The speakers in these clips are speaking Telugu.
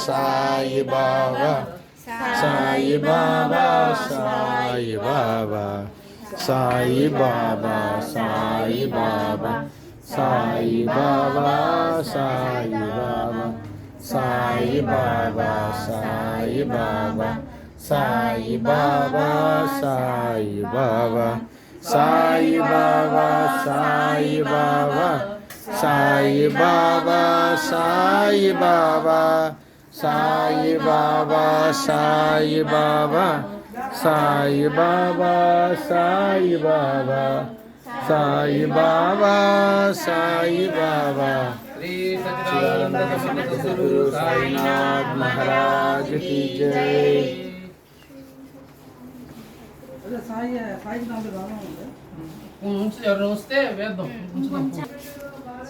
సాయి బాబా సాయి బాబా సాయి బాబా సాయి బాబా సాయి బాబా సాయి బాబా సాయి బాబా సాయి బాబా సాయి బాబా సాయి బాబా సాయి బాబా సాయి బాబా సాయి బాబా సాయి బాబా సాయి బాబా సాయి బాబా సాయి బాబా సాయి బాబా సాయి బాబా సాయి బాబా సాయి బాబా. శ్రీ సచ్చిదానందరు వస్తే వేద్దాం.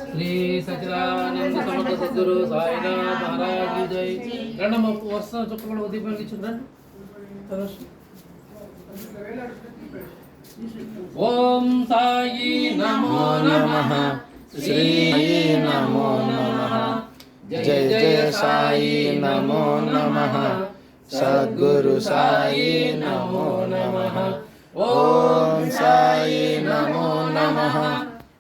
श्री सचिदानंद समर्थ सद्गुरु साईं महाराज की जय। प्रणाम वर्ष चक्रवर्ती उदय पर निचुर ओम साई नमो नमः। श्री नमो नमः। जय जय साई नमो नमः। सद्गुरु साई नमो नमः। ओम साई नमो नमः।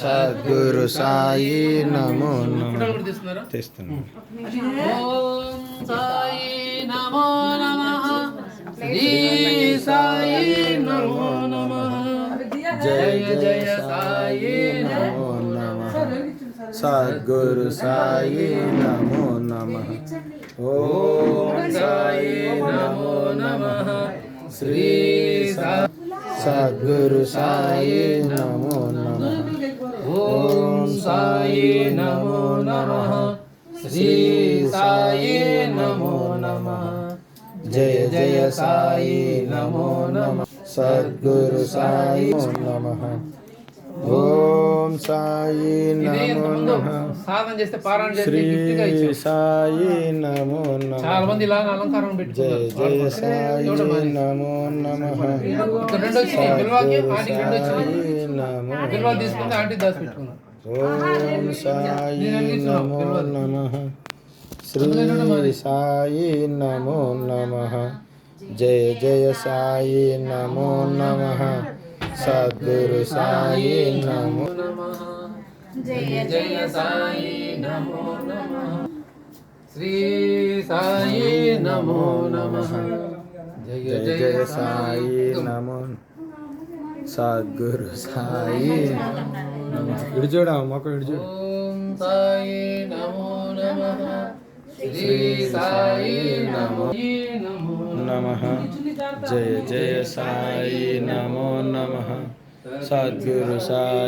సద్గురు సాయి నమో నమః. తెస్తున్నాను. ఓం సాయి నమో నమః. శ్రీ సాయి నమో నమః. జయ జయ సాయి నమో నమః. సద్గురు సాయి నమో నమః. ఓం సాయి నమో నమః. శ్రీ సా- సద్గురు సాయి నమః నమో నమః శ్రీ సాయి నమో నమః జయ జయ సాయి నమో నమః సద్గురు సాయి నమః ఓం సాయి నమో సాధన చేస్తే పారాయణ శ్రీ సాయి నమో చాలా నమః మంది ఇలా అలంకారం జయ జయ సాయి. నమో నమః। రెండు వచ్చినాయి బిల్వాకి ఆంటీకి రెండు వచ్చినాయి బిల్వా తీసుకుంటే ఆంటీ దాచి పెట్టుకున్నారు ఓం సాయి నమో నమః శ్రీ సాయి నమో నమః జయ జయ సాయి నమో నమః సద్గురు సాయి నమో నమః జయ జయ సాయి నమో నమః శ్రీ సాయి నమో నమః జయ జయ జయ సాయి నమో సద్గురు సాయి నమః ఇటు చూడ మొక్క ఇటు చూడు ఓం సాయి నమో నమః. శ్రీ సాయి నమో నమః. జయ జయ సాయి నమో నమః. సద్గురు సాయి